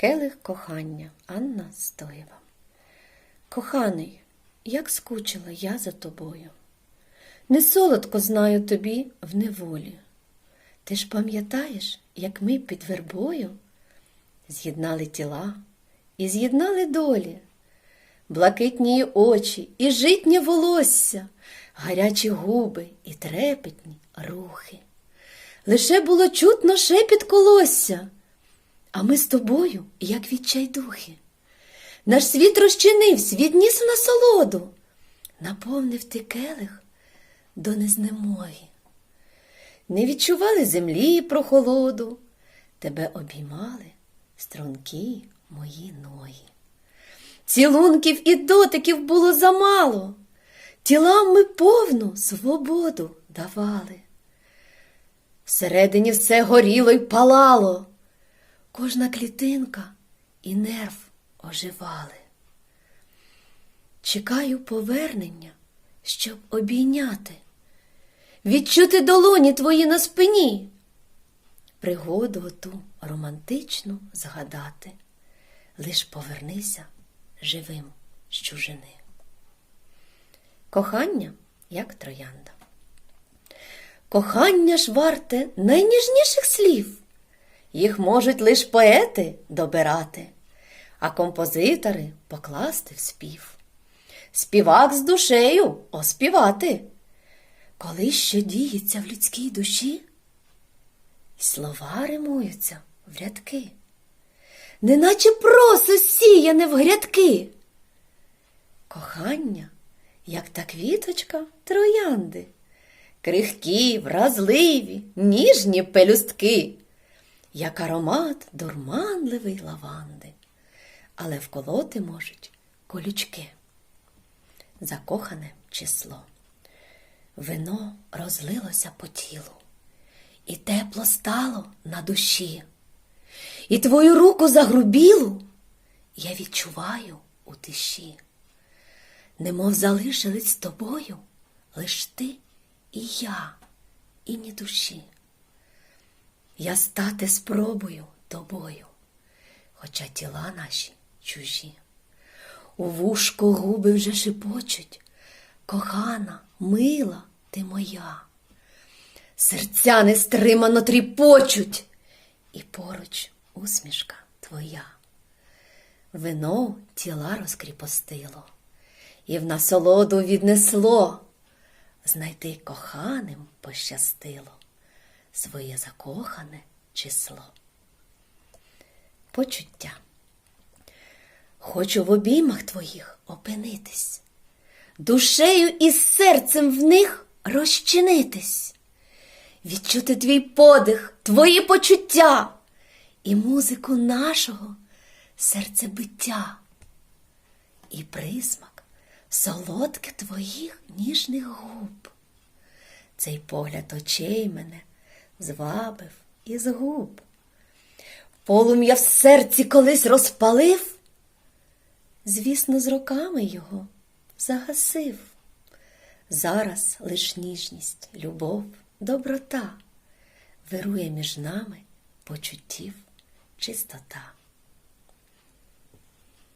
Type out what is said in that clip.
Келих кохання Анна Стоєва. Коханий, як скучила я за тобою. Не солодко знаю тобі в неволі. Ти ж пам'ятаєш, як ми під вербою з'єднали тіла і з'єднали долі, блакитні очі і житнє волосся, гарячі губи і трепетні рухи. Лише було чутно шепіт колосся, а ми з тобою, як відчайдухи. Наш світ розчинився, відніс в насолоду, наповнив ти келих до незнемоги. Не відчували землі прохолоду, тебе обіймали стрункі мої ноги. Цілунків і дотиків було замало, тілам ми повну свободу давали. Всередині все горіло й палало, кожна клітинка і нерв оживали. Чекаю повернення, щоб обійняти, відчути долоні твої на спині, пригоду оту романтичну згадати. Лиш повернися живим з чужини. Кохання, як троянда. Кохання ж варте найніжніших слів. Їх можуть лиш поети добирати, а композитори покласти в спів. Співак з душею оспівати. Коли що діється в людській душі, і слова римуються в рядки, неначе просо сіяне в грядки. Кохання, як та квіточка троянди, крихкі, вразливі, ніжні пелюстки, як аромат дурманливий лаванди, але вколоти можуть колючки. Закохане число. Вино розлилося по тілу, і тепло стало на душі. І твою руку загрубілу я відчуваю у тиші. Немов залишились з тобою лиш ти і я, і ні душі. Я стати спробую тобою, хоча тіла наші чужі. У вушку губи вже шепочуть, кохана, мила ти моя. Серця нестримано тріпочуть, і поруч усмішка твоя. Вино тіла розкріпостило, і в насолоду віднесло. Знайти коханим пощастило своє закохане число. Почуття. Хочу в обіймах твоїх опинитись, душею і серцем в них розчинитись, відчути твій подих, твої почуття і музику нашого серцебиття, і присмак солодке твоїх ніжних губ. Цей погляд очей мене звабив і згуб. Полум'я в серці колись розпалив, звісно, з роками його загасив. Зараз лиш ніжність, любов, доброта вирує між нами почуттів чистота.